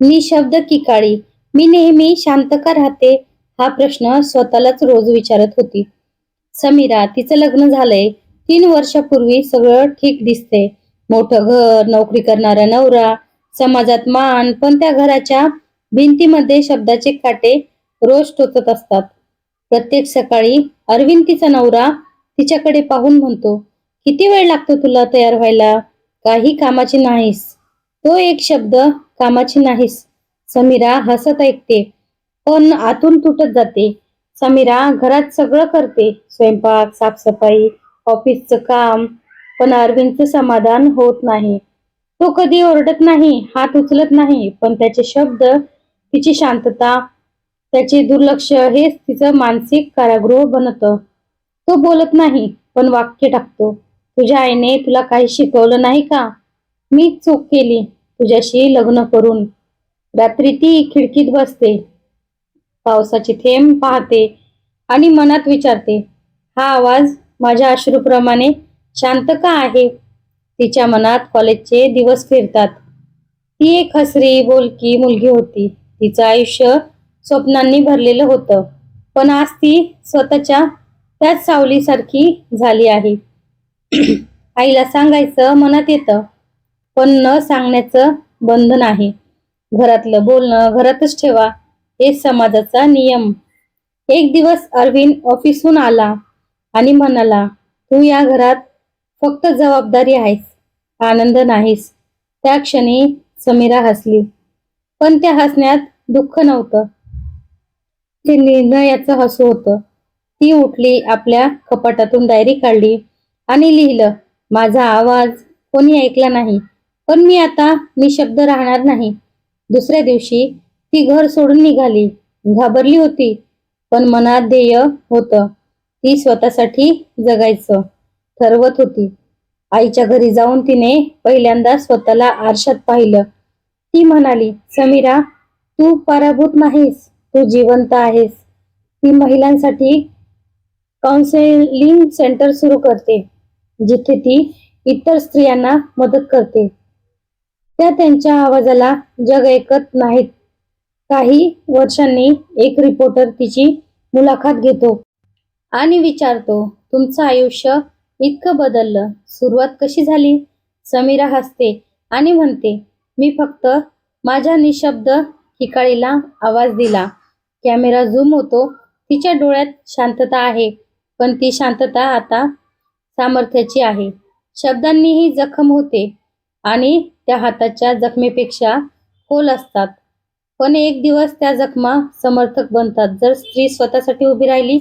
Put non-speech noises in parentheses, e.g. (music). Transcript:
निशब्द की काळी? मी नेहमी शांत का राहते हा प्रश्न स्वतःलाच रोज विचारत होती. समीरा तिचं लग्न झालंय. तीन वर्षापूर्वी सगळं ठीक दिसते. मोठं घर नोकरी करणारा नवरा समाजात मान पण त्या घराच्या भिंतीमध्ये शब्दाचे काटे रोज टोचत असतात. प्रत्येक सकाळी अरविंद तिचा नवरा तिच्याकडे पाहून म्हणतो किती वेळ लागतो तुला तयार व्हायला? काही कामाची नाहीस. तो एक शब्द कामाची नाहीस. समीरा हसत ऐकते. पण आतून तुटत जाते. समीरा घरात सगळं करते. स्वयंपाक साफसफाई ऑफिसचं काम. पण अरविंदचं समाधान होत नाही. तो कधी ओरडत नाही हात उचलत नाही. पण त्याचे शब्द तिची शांतता त्याचे दुर्लक्ष हेच तिचं मानसिक कारागृह बनतं. तो बोलत नाही पण वाक्य टाकतो. तुझ्या आईने तुला काही शिकवलं नाही का? मी चूक केली. तुझ्याशी लग्न करून रात्री ती खिडकीत बसते. पावसाची थेंब पाहते आणि मनात विचारते हा आवाज माझ्या अश्रूप्रमाणे शांत का आहे? तिच्या मनात कॉलेजचे दिवस फिरतात. ती एक हसरी बोलकी मुलगी होती. तिचं आयुष्य स्वप्नांनी भरलेलं होतं. पण आज ती स्वतःच्या त्याच सावलीसारखी झाली आहे. (clears throat) आईला सांगायचं मनात येतं पण न सांगण्याचं बंधन आहे. घरातलं बोलणं घरातच ठेवा हे समाजाचा नियम. एक दिवस अरविंद ऑफिसहून आला आणि म्हणाला तू या घरात फक्त जबाबदारी आहेस आनंद नाहीस. त्या क्षणी समीरा हसली. पण त्या हसण्यात दुःख नव्हतं. ते निर्णयाचं हसू होतं. ती उठली आपल्या कपाटातून डायरी काढली आणि लिहिलं माझा आवाज कोणी ऐकला नाही. पण मी आता निशब्द राहणार नाही. दुसऱ्या दिवशी ती घर सोडून निघाली. घाबरली होती पण मनात ध्येय होतं. ती स्वतःसाठी जगायचं ठरवत होती. आईच्या घरी जाऊन तिने पहिल्यांदा स्वतःला आरशात पाहिलं. ती म्हणाली समीरा तू पराभूत नाहीस. तू जिवंत आहेस. ती महिलांसाठी काउन्सेलिंग सेंटर सुरू करते जिथे ती इतर स्त्रियांना मदत करते. त्या त्यांच्या आवाजाला जग ऐकत नाहीत. काही वर्षांनी एक रिपोर्टर तिची मुलाखत घेतो आणि विचारतो तुमचं आयुष्य इतकं बदललं. सुरुवात कशी झाली? समीरा हसते आणि म्हणते मी फक्त माझ्या निशब्द ठिकाळीला आवाज दिला. कॅमेरा झूम होतो. तिच्या डोळ्यात शांतता आहे पण ती शांतता आता सामर्थ्याची आहे. शब्दांनीही जखम होते आणि त्या हाताच्या जखमेपेक्षा खोल असतात. पण एक दिवस त्या जखमा समर्थक बनतात. जर स्त्री स्वतःसाठी उभी राहिली